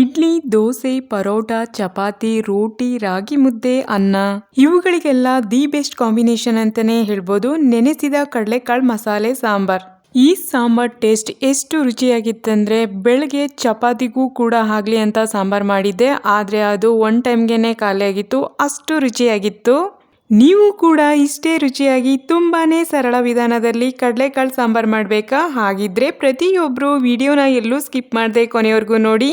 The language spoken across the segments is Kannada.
ಇಡ್ಲಿ, ದೋಸೆ, ಪರೋಟ, ಚಪಾತಿ, ರೋಟಿ, ರಾಗಿ ಮುದ್ದೆ, ಅನ್ನ. ಇವುಗಳಿಗೆಲ್ಲ ದಿ ಬೆಸ್ಟ್ ಕಾಂಬಿನೇಷನ್ ಅಂತಾನೆ ಹೇಳ್ಬೋದು. ನೆನೆಸಿದ ಕಡಲೆಕಾಳು ಮಸಾಲೆ ಸಾಂಬಾರ್. ಈ ಸಾಂಬಾರ್ ಟೇಸ್ಟ್ ಎಷ್ಟು ರುಚಿಯಾಗಿತ್ತಂದ್ರೆ ಬೆಳಗ್ಗೆ ಚಪಾತಿಗೂ ಕೂಡ ಆಗ್ಲಿ ಅಂತ ಸಾಂಬಾರ್ ಮಾಡಿದ್ದೆ. ಆದ್ರೆ ಅದು ಒನ್ ಟೈಮ್ಗೆನೆ ಖಾಲಿಯಾಗಿತ್ತು. ಅಷ್ಟು ರುಚಿಯಾಗಿತ್ತು. ನೀವು ಕೂಡ ಇಷ್ಟೇ ರುಚಿಯಾಗಿ ತುಂಬಾನೇ ಸರಳ ವಿಧಾನದಲ್ಲಿ ಕಡಲೆಕಾಳು ಸಾಂಬಾರ್ ಮಾಡಬೇಕಾ? ಹಾಗಿದ್ರೆ ಪ್ರತಿಯೊಬ್ಬರು ವಿಡಿಯೋನ ಎಲ್ಲೂ ಸ್ಕಿಪ್ ಮಾಡದೆ ಕೊನೆಯವರೆಗೂ ನೋಡಿ.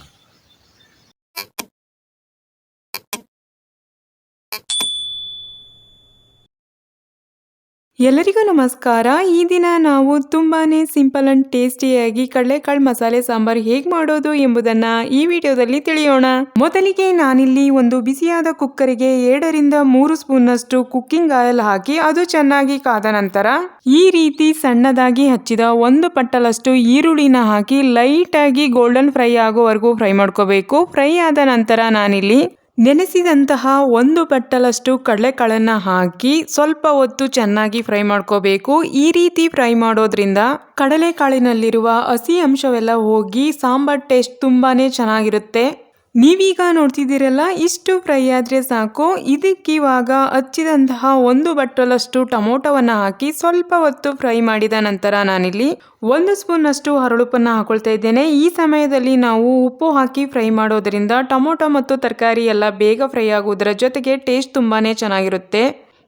ಎಲ್ಲರಿಗೂ ನಮಸ್ಕಾರ. ಈ ದಿನ ನಾವು ತುಂಬಾ ಸಿಂಪಲ್ ಅಂಡ್ ಟೇಸ್ಟಿಯಾಗಿ ಕಡಲೆಕಾಳು ಮಸಾಲೆ ಸಾಂಬಾರ್ ಹೇಗೆ ಮಾಡೋದು ಎಂಬುದನ್ನ ಈ ವಿಡಿಯೋದಲ್ಲಿ ತಿಳಿಯೋಣ. ಮೊದಲಿಗೆ ನಾನಿಲ್ಲಿ ಒಂದು ಬಿಸಿಯಾದ ಕುಕ್ಕರಿಗೆ ಎರಡರಿಂದ ಮೂರು ಸ್ಪೂನ್ ನಷ್ಟು ಕುಕ್ಕಿಂಗ್ ಆಯಿಲ್ ಹಾಕಿ ಅದು ಚೆನ್ನಾಗಿ ಕಾದ ನಂತರ ಈ ರೀತಿ ಸಣ್ಣದಾಗಿ ಹಚ್ಚಿದ ಒಂದು ಪಟ್ಟಲಷ್ಟು ಈರುಳ್ಳಿನ ಹಾಕಿ ಲೈಟ್ ಆಗಿ ಗೋಲ್ಡನ್ ಫ್ರೈ ಆಗೋವರೆಗೂ ಫ್ರೈ ಮಾಡ್ಕೋಬೇಕು. ಫ್ರೈ ಆದ ನಂತರ ನಾನಿಲ್ಲಿ ನೆನೆಸಿದಂತಹ ಒಂದು ಬಟ್ಟಲಷ್ಟು ಕಡಲೆಕಾಳನ್ನು ಹಾಕಿ ಸ್ವಲ್ಪ ಹೊತ್ತು ಚೆನ್ನಾಗಿ ಫ್ರೈ ಮಾಡ್ಕೋಬೇಕು. ಈ ರೀತಿ ಫ್ರೈ ಮಾಡೋದ್ರಿಂದ ಕಡಲೆಕಾಳಿನಲ್ಲಿರುವ ಹಸಿ ಅಂಶವೆಲ್ಲ ಹೋಗಿ ಸಾಂಬಾರ್ ಟೇಸ್ಟ್ ತುಂಬಾ ಚೆನ್ನಾಗಿರುತ್ತೆ. ನೀವೀಗ ನೋಡ್ತಿದ್ದೀರಲ್ಲ, ಇಷ್ಟು ಫ್ರೈ ಆದರೆ ಸಾಕು. ಇದಕ್ಕಿವಾಗ ಹಚ್ಚಿದಂತಹ ಒಂದು ಬಟ್ಟಲಷ್ಟು ಟೊಮೊಟೊವನ್ನು ಹಾಕಿ ಸ್ವಲ್ಪ ಹೊತ್ತು ಫ್ರೈ ಮಾಡಿದ ನಂತರ ನಾನಿಲ್ಲಿ ಒಂದು ಸ್ಪೂನ್ ಅಷ್ಟು ಹರಳುಪ್ಪನ್ನು ಹಾಕೊಳ್ತಾ ಇದ್ದೇನೆ. ಈ ಸಮಯದಲ್ಲಿ ನಾವು ಉಪ್ಪು ಹಾಕಿ ಫ್ರೈ ಮಾಡೋದರಿಂದ ಟೊಮೊಟೊ ಮತ್ತು ತರಕಾರಿ ಎಲ್ಲ ಬೇಗ ಫ್ರೈ ಆಗುವುದರ ಜೊತೆಗೆ ಟೇಸ್ಟ್ ತುಂಬಾ ಚೆನ್ನಾಗಿರುತ್ತೆ.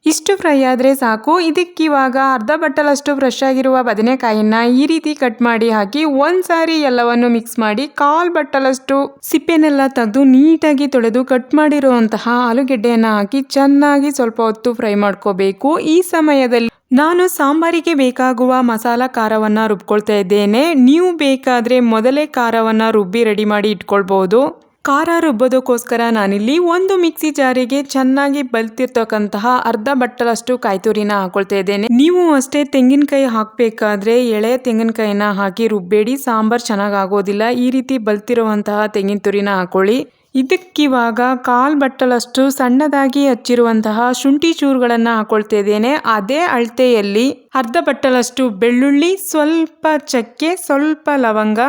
ಇಷ್ಟು ಫ್ರೈ ಆದರೆ ಸಾಕು. ಇದಕ್ಕಿವಾಗ ಅರ್ಧ ಬಟ್ಟಲಷ್ಟು ಫ್ರೆಶ್ ಆಗಿರುವ ಬದನೆಕಾಯಿನ ಈ ರೀತಿ ಕಟ್ ಮಾಡಿ ಹಾಕಿ ಒಂದು ಸಾರಿ ಎಲ್ಲವನ್ನು ಮಿಕ್ಸ್ ಮಾಡಿ ಕಾಲ್ ಬಟ್ಟಲಷ್ಟು ಸಿಪ್ಪೆನೆಲ್ಲ ತೆಗೆದು ನೀಟಾಗಿ ತೊಳೆದು ಕಟ್ ಮಾಡಿರುವಂತಹ ಆಲೂಗೆಡ್ಡೆಯನ್ನು ಹಾಕಿ ಚೆನ್ನಾಗಿ ಸ್ವಲ್ಪ ಹೊತ್ತು ಫ್ರೈ ಮಾಡ್ಕೋಬೇಕು. ಈ ಸಮಯದಲ್ಲಿ ನಾನು ಸಾಂಬಾರಿಗೆ ಬೇಕಾಗುವ ಮಸಾಲ ಖಾರವನ್ನು ರುಬ್ಕೊಳ್ತಾ ಇದ್ದೇನೆ. ನೀವು ಬೇಕಾದರೆ ಮೊದಲೇ ಖಾರವನ್ನು ರುಬ್ಬಿ ರೆಡಿ ಮಾಡಿ ಇಟ್ಕೊಳ್ಬಹುದು ಖಾರ ರುಬ್ಬೋದಕ್ಕೋಸ್ಕರ ನಾನಿಲ್ಲಿ ಒಂದು ಮಿಕ್ಸಿ ಜಾರಿಗೆ ಚೆನ್ನಾಗಿ ಬಲ್ತಿರ್ತಕ್ಕಂತಹ ಅರ್ಧ ಬಟ್ಟಲಷ್ಟು ಕಾಯ್ತುರಿನ ಹಾಕೊಳ್ತಾ ಇದ್ದೇನೆ. ನೀವು ಅಷ್ಟೇ ತೆಂಗಿನಕಾಯಿ ಹಾಕಬೇಕಾದ್ರೆ ಎಳೆ ತೆಂಗಿನಕಾಯಿನ ಹಾಕಿ ರುಬ್ಬೇಡಿ, ಸಾಂಬಾರ್ ಚೆನ್ನಾಗಿ ಆಗೋದಿಲ್ಲ ಈ ರೀತಿ ಬಲ್ತಿರುವಂತಹ ತೆಂಗಿನ ತುರಿನ ಹಾಕೊಳ್ಳಿ. ಇದಕ್ಕಿವಾಗ ಕಾಲ್ ಬಟ್ಟಲಷ್ಟು ಸಣ್ಣದಾಗಿ ಹಚ್ಚಿರುವಂತಹ ಶುಂಠಿ ಚೂರುಗಳನ್ನು ಹಾಕೊಳ್ತಾ ಇದ್ದೇನೆ. ಅದೇ ಅಳತೆಯಲ್ಲಿ ಅರ್ಧ ಬಟ್ಟಲಷ್ಟು ಬೆಳ್ಳುಳ್ಳಿ, ಸ್ವಲ್ಪ ಚಕ್ಕೆ, ಸ್ವಲ್ಪ ಲವಂಗ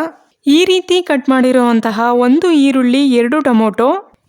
ಈ ರೀತಿ ಕಟ್ ಮಾಡಿರುವಂತಹ ಒಂದು ಈರುಳ್ಳಿ, ಎರಡು ಟೊಮೊಟೊ,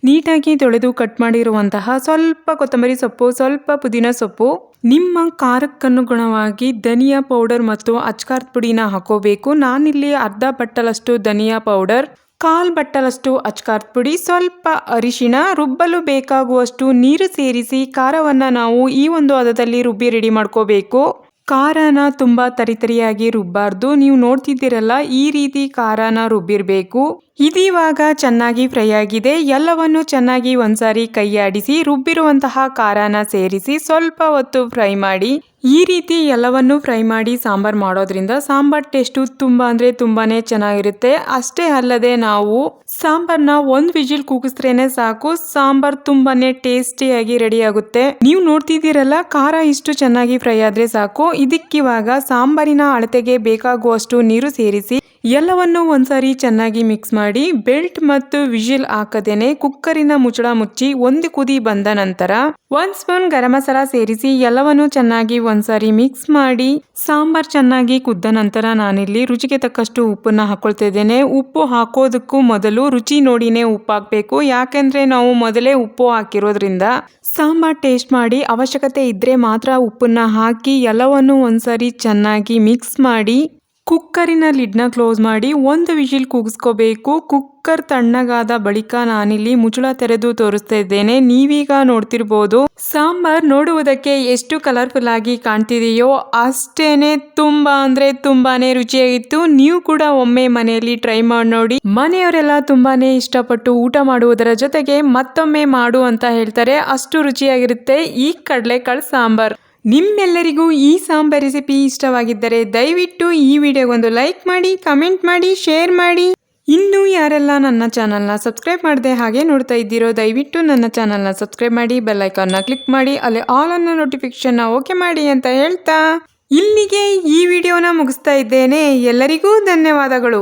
ನೀಟಾಗಿ ತೊಳೆದು ಕಟ್ ಮಾಡಿರುವಂತಹ ಸ್ವಲ್ಪ ಕೊತ್ತಂಬರಿ ಸೊಪ್ಪು, ಸ್ವಲ್ಪ ಪುದೀನ ಸೊಪ್ಪು, ನಿಮ್ಮ ಖಾರಕ್ಕನುಗುಣವಾಗಿ ಧನಿಯಾ ಪೌಡರ್ ಮತ್ತು ಅಚ್ಕಾರದ ಪುಡಿನ ಹಾಕೋಬೇಕು. ನಾನಿಲ್ಲಿ ಅರ್ಧ ಬಟ್ಟಲಷ್ಟು ಧನಿಯಾ ಪೌಡರ್, ಕಾಲ್ ಬಟ್ಟಲಷ್ಟು ಅಚ್ಕಾರದ ಪುಡಿ, ಸ್ವಲ್ಪ ಅರಿಶಿಣ, ರುಬ್ಬಲು ಬೇಕಾಗುವಷ್ಟು ನೀರು ಸೇರಿಸಿ ಖಾರವನ್ನು ನಾವು ಈ ಒಂದು ಹದದಲ್ಲಿ ರುಬ್ಬಿ ರೆಡಿ ಮಾಡ್ಕೋಬೇಕು. ಖಾರನ ತುಂಬ ತರಿತರಿಯಾಗಿ ರುಬ್ಬಾರ್ದು. ನೀವು ನೋಡ್ತಿದ್ದೀರಲ್ಲ, ಈ ರೀತಿ ಖಾರನ ರುಬ್ಬಿರಬೇಕು. ಇದೀವಾಗ ಚೆನ್ನಾಗಿ ಫ್ರೈ ಆಗಿದೆ. ಎಲ್ಲವನ್ನು ಚೆನ್ನಾಗಿ ಒಂದ್ಸಾರಿ ಕೈಯಾಡಿಸಿ ರುಬ್ಬಿರುವಂತಹ ಖಾರನ ಸೇರಿಸಿ ಸ್ವಲ್ಪ ಹೊತ್ತು ಫ್ರೈ ಮಾಡಿ ಈ ರೀತಿ ಎಲ್ಲವನ್ನು ಫ್ರೈ ಮಾಡಿ ಸಾಂಬಾರ್ ಮಾಡೋದ್ರಿಂದ ಸಾಂಬಾರ್ ಟೇಸ್ಟು ತುಂಬಾ ಅಂದ್ರೆ ತುಂಬಾನೇ ಚೆನ್ನಾಗಿರುತ್ತೆ. ಅಷ್ಟೇ ಅಲ್ಲದೆ ನಾವು ಸಾಂಬಾರ್ನ ಒಂದ್ ವಿಜಿಲ್ ಕೂಗಿಸ್ರೇನೆ ಸಾಕು. ಸಾಂಬಾರ್ ತುಂಬಾನೇ ಟೇಸ್ಟಿಯಾಗಿ ರೆಡಿ ಆಗುತ್ತೆ ನೀವು ನೋಡ್ತಿದ್ದೀರಲ್ಲ, ಖಾರ ಇಷ್ಟು ಚೆನ್ನಾಗಿ ಫ್ರೈ ಆದ್ರೆ ಸಾಕು. ಇದಕ್ಕಿವಾಗ ಸಾಂಬಾರಿನ ಅಳತೆಗೆ ಬೇಕಾಗುವಷ್ಟು ನೀರು ಸೇರಿಸಿ ಎಲ್ಲವನ್ನು ಒಂದ್ಸಾರಿ ಚೆನ್ನಾಗಿ ಮಿಕ್ಸ್ ಮಾಡಿ ಬೆಲ್ಟ್ ಮತ್ತು ವಿಜಿಲ್ ಹಾಕದೇನೆ ಕುಕ್ಕರಿನ ಮುಚ್ಚಳ ಮುಚ್ಚಿ ಒಂದು ಕುದಿ ಬಂದ ನಂತರ ಒಂದ್ ಸ್ಪೂನ್ ಗರಂ ಮಸಾಲ ಸೇರಿಸಿ ಎಲ್ಲವನ್ನು ಚೆನ್ನಾಗಿ ಒಂದ್ಸಾರಿ ಮಿಕ್ಸ್ ಮಾಡಿ ಸಾಂಬಾರ್ ಚೆನ್ನಾಗಿ ಕುದ್ದ ನಂತರ ನಾನಿಲ್ಲಿ ರುಚಿಗೆ ತಕ್ಕಷ್ಟು ಉಪ್ಪನ್ನ ಹಾಕೊಳ್ತಾ ಇದ್ದೇನೆ ಉಪ್ಪು ಹಾಕೋದಕ್ಕೂ ಮೊದಲು ರುಚಿ ನೋಡಿನೇ ಉಪ್ಪು ಹಾಕ್ಬೇಕು ಯಾಕೆಂದ್ರೆ ನಾವು ಮೊದಲೇ ಉಪ್ಪು ಹಾಕಿರೋದ್ರಿಂದ ಸಾಂಬಾರ್ ಟೇಸ್ಟ್ ಮಾಡಿ ಅವಶ್ಯಕತೆ ಇದ್ರೆ ಮಾತ್ರ ಉಪ್ಪನ್ನ ಹಾಕಿ ಎಲ್ಲವನ್ನು ಒಂದ್ಸಾರಿ ಚೆನ್ನಾಗಿ ಮಿಕ್ಸ್ ಮಾಡಿ ಕುಕ್ಕರಿನ ಲಿಡ್ನ ಕ್ಲೋಸ್ ಮಾಡಿ ಒಂದು ವಿಷಿಲ್ ಕೂಗಿಸ್ಕೋಬೇಕು. ಕುಕ್ಕರ್ ತಣ್ಣಗಾದ ಬಳಿಕ ನಾನಿಲ್ಲಿ ಮುಚ್ಚಳ ತೆರೆದು ತೋರಿಸ್ತಾ ಇದ್ದೇನೆ. ನೀವೀಗ ನೋಡ್ತಿರ್ಬೋದು, ಸಾಂಬಾರ್ ನೋಡುವುದಕ್ಕೆ ಎಷ್ಟು ಕಲರ್ಫುಲ್ ಆಗಿ ಕಾಣ್ತಿದೆಯೋ ಅಷ್ಟೇನೆ ತುಂಬಾ ಅಂದ್ರೆ ತುಂಬಾನೇ ರುಚಿಯಾಗಿತ್ತು. ನೀವು ಕೂಡ ಒಮ್ಮೆ ಮನೆಯಲ್ಲಿ ಟ್ರೈ ಮಾಡಿ ನೋಡಿ. ಮನೆಯವರೆಲ್ಲ ತುಂಬಾನೇ ಇಷ್ಟಪಟ್ಟು ಊಟ ಮಾಡುವುದರ ಜೊತೆಗೆ ಮತ್ತೊಮ್ಮೆ ಮಾಡು ಅಂತ ಹೇಳ್ತಾರೆ. ಅಷ್ಟು ರುಚಿಯಾಗಿರುತ್ತೆ ಈ ಕಡಲೆಕಾಳು ಸಾಂಬಾರ್. ನಿಮ್ಮೆಲ್ಲರಿಗೂ ಈ ಸಾಂಬಾರ್ ರೆಸಿಪಿ ಇಷ್ಟವಾಗಿದ್ದರೆ ದಯವಿಟ್ಟು ಈ ವಿಡಿಯೋಗೊಂದು ಲೈಕ್ ಮಾಡಿ, ಕಮೆಂಟ್ ಮಾಡಿ, ಶೇರ್ ಮಾಡಿ. ಇನ್ನೂ ಯಾರೆಲ್ಲ ನನ್ನ ಚಾನಲ್ನ ಸಬ್ಸ್ಕ್ರೈಬ್ ಮಾಡದೆ ಹಾಗೆ ನೋಡ್ತಾ ಇದ್ದೀರೋ, ದಯವಿಟ್ಟು ನನ್ನ ಚಾನಲ್ನ ಸಬ್ಸ್ಕ್ರೈಬ್ ಮಾಡಿ ಬೆಲ್ಲೈಕಾನ್ನ ಕ್ಲಿಕ್ ಮಾಡಿ, ಅಲ್ಲಿ ಆಲ್ ಅನ್ನ ನೋಟಿಫಿಕೇಶನ್ನ ಓಕೆ ಮಾಡಿ ಅಂತ ಹೇಳ್ತಾ ಇಲ್ಲಿಗೆ ಈ ವಿಡಿಯೋನ ಮುಗಿಸ್ತಾ ಇದ್ದೇನೆ. ಎಲ್ಲರಿಗೂ ಧನ್ಯವಾದಗಳು.